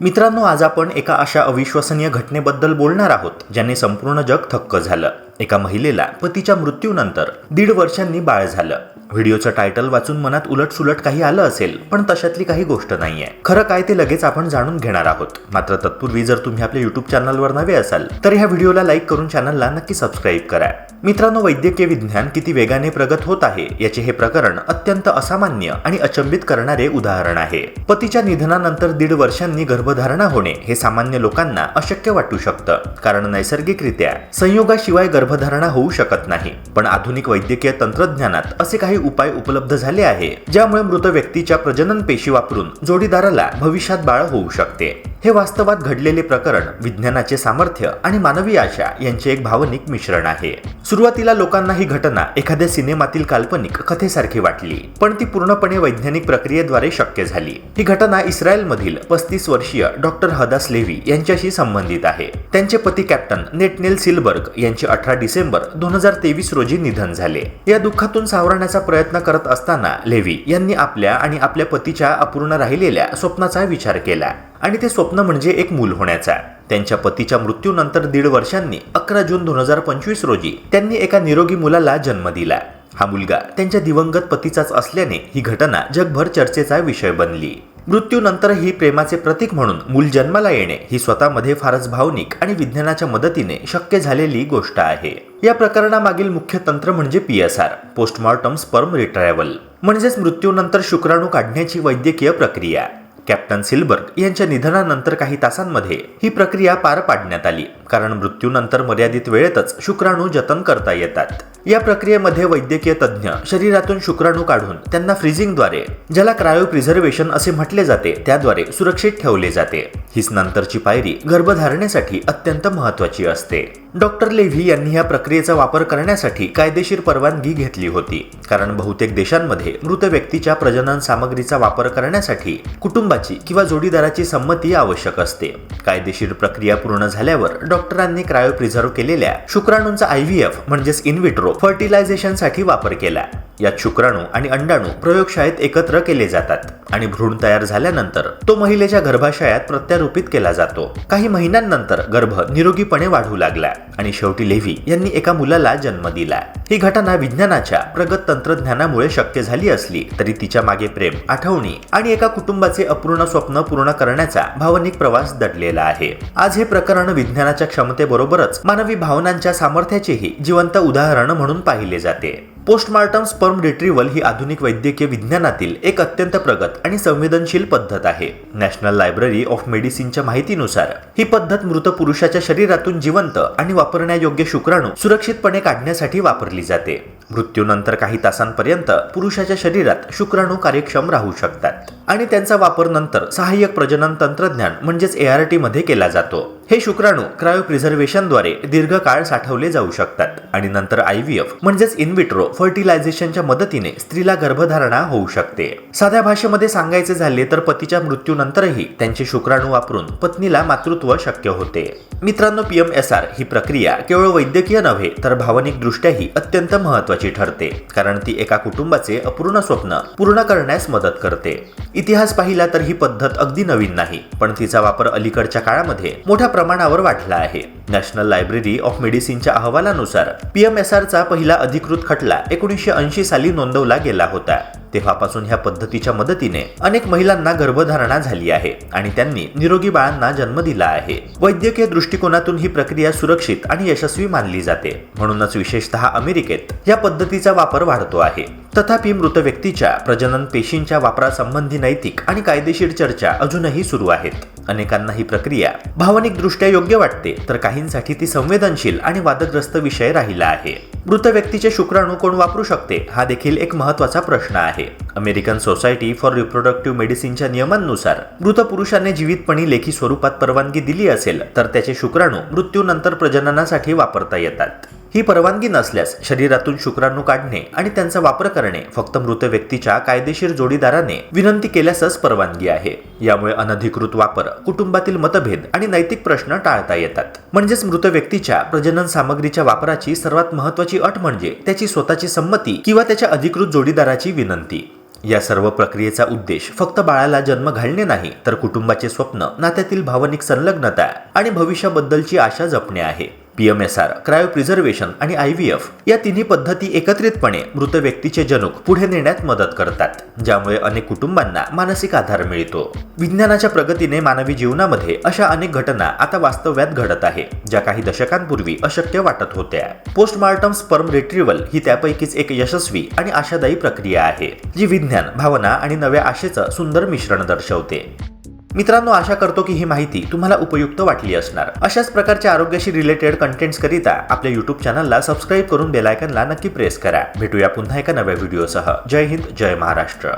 मित्रांनो आज आपण एका अशा अविश्वसनीय घटनेबद्दल बोलणार आहोत ज्याने संपूर्ण जग थक्क झालं. एका महिलेला पतीच्या मृत्यूनंतर दीड वर्षांनी बाळ झालं. व्हिडिओचं टायटल वाचून मनात उलटसुलट काही आलं असेल पण तशातली काही गोष्ट नाहीये. खरं काय ते लगेच आपण जाणून घेणार आहोत. मात्र तत्पूर्वी जर तुम्ही आपल्या युट्यूब चॅनलवर नवे असाल तर ह्या व्हिडिओला लाईक करून चॅनलला नक्की सबस्क्राईब करा. मित्रांनो वैद्यकीय विज्ञान किती वेगाने प्रगत होत आहे याचे हे प्रकरण अत्यंत असामान्य आणि अचंबित करणारे उदाहरण आहे. पतीच्या निधनानंतर दीड वर्षांनी गर्भधारणा होणे हे सामान्य लोकांना अशक्य वाटू शकतं. कारण नैसर्गिकरित्या संयोगाशिवाय गर्भ गर्भधारणा होऊ शकत नाही. पण आधुनिक वैद्यकीय तंत्रज्ञानात असे काही उपाय उपलब्ध झाले आहे ज्यामुळे मृत व्यक्तीच्या प्रजनन पेशी वापरून जोडीदाराला भविष्यात बाळ होऊ शकते. हे वास्तवात घडलेले प्रकरण विज्ञानाचे सामर्थ्य आणि मानवी आशा यांचे एक भावनिक मिश्रण आहे. सुरुवातीला लोकांना ही घटना एखाद्या सिनेमातील काल्पनिक कथेसारखी वाटली पण ती पूर्णपणे वैज्ञानिक प्रक्रियेद्वारे शक्य झाली. ही घटना इस्रायलमधील पस्तीस वर्षीय डॉक्टर हदास लेव्ही यांच्याशी संबंधित आहे. त्यांचे पती कॅप्टन नेटनेल सिलबर्ग यांचे अठरा डिसेंबर दोन हजार तेवीस रोजी निधन झाले. या दुःखातून सावरण्याचा प्रयत्न करत असताना लेव्ही यांनी आपल्या आणि आपल्या पतीच्या अपूर्ण राहिलेल्या स्वप्नाचा विचार केला. आणि ते स्वप्न म्हणजे एक मूल होण्याचा त्यांच्या पतीच्या मृत्यूनंतर दीड वर्षांनी अकरा जून दोन हजार पंचवीस रोजी त्यांनी एका निरोगी मुलाला जन्म दिला. हा मुलगा त्यांच्या दिवंगत पतीचाच असल्याने ही घटना जगभर चर्चेचा विषय बनली. मृत्यूनंतरही प्रेमाचे प्रतीक म्हणून मूल जन्माला येणे ही स्वतःमध्ये फारच भावनिक आणि विज्ञानाच्या मदतीने शक्य झालेली गोष्ट आहे. या प्रकरणामागील मुख्य तंत्र म्हणजे P S R postmortem sperm retrieval. म्हणजेच मृत्यूनंतर शुक्राणू काढण्याची वैद्यकीय प्रक्रिया. कॅप्टन सिल्बर्ग यांच्या निधनानंतर काही तासांमध्ये ही प्रक्रिया पार पाडण्यात आली. कारण मृत्यूनंतर मर्यादित वेळेतच शुक्राणू जतन करता येतात. या प्रक्रियेमध्ये वैद्यकीय तज्ज्ञ शरीरातून शुक्राणू काढून त्यांना फ्रीजिंगद्वारे ज्याला क्रायो प्रिझर्वेशन असे म्हटले जाते त्याद्वारे सुरक्षित ठेवले जाते. हीच नंतरची पायरी गर्भधारणेसाठी अत्यंत महत्वाची असते. डॉक्टर लेव्ही यांनी या प्रक्रियेचा वापर करण्यासाठी कायदेशीर परवानगी घेतली होती कारण बहुतेक देशांमध्ये मृत व्यक्तीच्या प्रजनन सामग्रीचा वापर करण्यासाठी कुटुंबाची किंवा जोडीदाराची संमती आवश्यक असते. कायदेशीर प्रक्रिया पूर्ण झाल्यावर डॉक्टरांनी क्रायो प्रिझर्व्ह केलेल्या शुक्राणूंचा आयव्हीएफ म्हणजेच इनविट्रो फर्टिलायझेशनसाठी वापर केला. यात शुक्राणू आणि अंडाणू प्रयोगशाळेत एकत्र केले जातात आणि भ्रूण तयार झाल्यानंतर तो महिलेच्या गर्भाशयात प्रत्यारोपित केला जातो. काही महिन्यांनंतर गर्भ निरोगीपणे वाढू लागला आणि शेवटी लेव्ही यांनी एका मुलाला जन्म दिला. ही घटना विज्ञानाच्या प्रगत तंत्रज्ञानामुळे शक्य झाली असली तरी तिच्यामागे प्रेम आठवणी आणि एका कुटुंबाचे अपूर्ण स्वप्न पूर्ण करण्याचा भावनिक प्रवास दडलेला आहे. आज हे प्रकरण विज्ञानाच्या क्षमतेबरोबरच मानवी भावनांच्या सामर्थ्याचेही जिवंत उदाहरण म्हणून पाहिले जाते. पोस्टमार्टम स्पर्म रिट्रीवल ही आधुनिक वैद्यकीय विज्ञानातील एक अत्यंत प्रगत आणि संवेदनशील पद्धत आहे. नॅशनल लायब्ररी ऑफ मेडिसिनच्या माहितीनुसार ही पद्धत मृत पुरुषाच्या शरीरातून जिवंत आणि वापरण्यायोग्य शुक्राणू सुरक्षितपणे काढण्यासाठी वापरली जाते. मृत्यूनंतर काही तासांपर्यंत पुरुषाच्या शरीरात शुक्राणू कार्यक्षम राहू शकतात आणि त्यांचा वापर नंतर सहाय्यक प्रजनन तंत्रज्ञान म्हणजेच एआरटी मध्ये केला जातो. हे शुक्राणू क्रायोप्रिझर्वेशनद्वारे दीर्घकाळ साठवले जाऊ शकतात आणि नंतर आयव्हीएफ म्हणजेच इनविट्रो फर्टिलायझेशनच्या मदतीने स्त्रीला गर्भधारणा होऊ शकते. साध्या भाषेमध्ये सांगायचे झाले तर पतीच्या मृत्यूनंतरही त्यांचे शुक्राणू वापरून पत्नीला मातृत्व शक्य होते. मित्रांनो पीएम एस आर ही प्रक्रिया केवळ वैद्यकीय नव्हे तर भावनिक दृष्ट्याही अत्यंत महत्वाची ठरते कारण ती एका कुटुंबाचे अपूर्ण स्वप्न पूर्ण करण्यास मदत करते. इतिहास पाहिला तर ही पद्धत अगदी नवीन नाही पण तिचा वापर अलीकडच्या काळामध्ये मोठ्या प्रमाणावर वाढला आहे. नॅशनल लायब्ररी ऑफ मेडिसिनच्या अहवालानुसार पीएमएसआरचा पहिला अधिकृत खटला एकोणीसशे ऐंशी साली नोंदवला गेला होता. तेव्हापासून ह्या पद्धतीच्या मदतीने अनेक महिलांना गर्भधारणा झाली आहे आणि त्यांनी निरोगी बाळांना जन्म दिला आहे. वैद्यकीय दृष्टिकोनातून ही प्रक्रिया सुरक्षित आणि यशस्वी मानली जाते. म्हणूनच विशेषतः अमेरिकेत या पद्धतीचा वापर वाढतो आहे. तथापि मृत व्यक्तीच्या प्रजनन पेशींच्या वापरासंबंधी नैतिक आणि कायदेशीर चर्चा अजूनही सुरू आहेत. अनेकांना ही प्रक्रिया भावनिकदृष्ट्या योग्य वाटते तर काहींसाठी ती संवेदनशील आणि वादग्रस्त विषय राहिला आहे. मृत व्यक्तीचे शुक्राणू कोण वापरू शकते हा देखील एक महत्त्वाचा प्रश्न आहे. अमेरिकन सोसायटी फॉर रिप्रोडक्टिव्ह मेडिसिनच्या नियमांनुसार मृत पुरुषाने जीवितपणी लेखी स्वरूपात परवानगी दिली असेल तर त्याचे शुक्राणू मृत्यूनंतर प्रजननासाठी वापरता येतात. ही परवानगी नसल्यास शरीरातून शुक्राणू काढणे आणि त्यांचा वापर करणे फक्त मृत व्यक्तीच्या कायदेशीर जोडीदाराने विनंती केल्यासच परवानगी आहे. यामुळे अनधिकृत वापर कुटुंबातील मतभेद आणि नैतिक प्रश्न टाळता येतात. म्हणजेच मृत व्यक्तीच्या प्रजनन सामग्रीच्या वापराची सर्वात महत्वाची अट म्हणजे त्याची स्वतःची संमती किंवा त्याच्या अधिकृत जोडीदाराची विनंती. या सर्व प्रक्रियेचा उद्देश फक्त बाळाला जन्म घालणे नाही तर कुटुंबाचे स्वप्न नात्यातील भावनिक संलग्नता आणि भविष्याबद्दलची आशा जपणे आहे. P M S R cryopreservation आणि आय व्ही एफ या तिन्ही पद्धती एकत्रितपणे मृत व्यक्तीचे जनुक पुढे नेण्यात मदत करतात ज्यामुळे अनेक कुटुंबांना मानसिक आधार मिळतो. विज्ञानाच्या प्रगतीने मानवी जीवनामध्ये अशा अनेक घटना आता वास्तव्यात घडत आहे ज्या काही दशकांपूर्वी अशक्य वाटत होत्या. पोस्टमार्टम स्पर्म रिट्रीवल ही त्यापैकीच एक यशस्वी आणि आशादायी प्रक्रिया आहे जी विज्ञान भावना आणि नव्या आशेचं सुंदर मिश्रण दर्शवते. मित्रांनो आशा करतो की ही माहिती तुम्हाला उपयुक्त वाटली असणार. अशाच प्रकारच्या आरोग्याशी रिलेटेड कंटेंट्स करिता आपल्या युट्यूब चॅनलला सबस्क्राईब करून बेलायकनला नक्की प्रेस करा. भेटूया पुन्हा एका नव्या व्हिडिओसह जय हिंद जय महाराष्ट्र.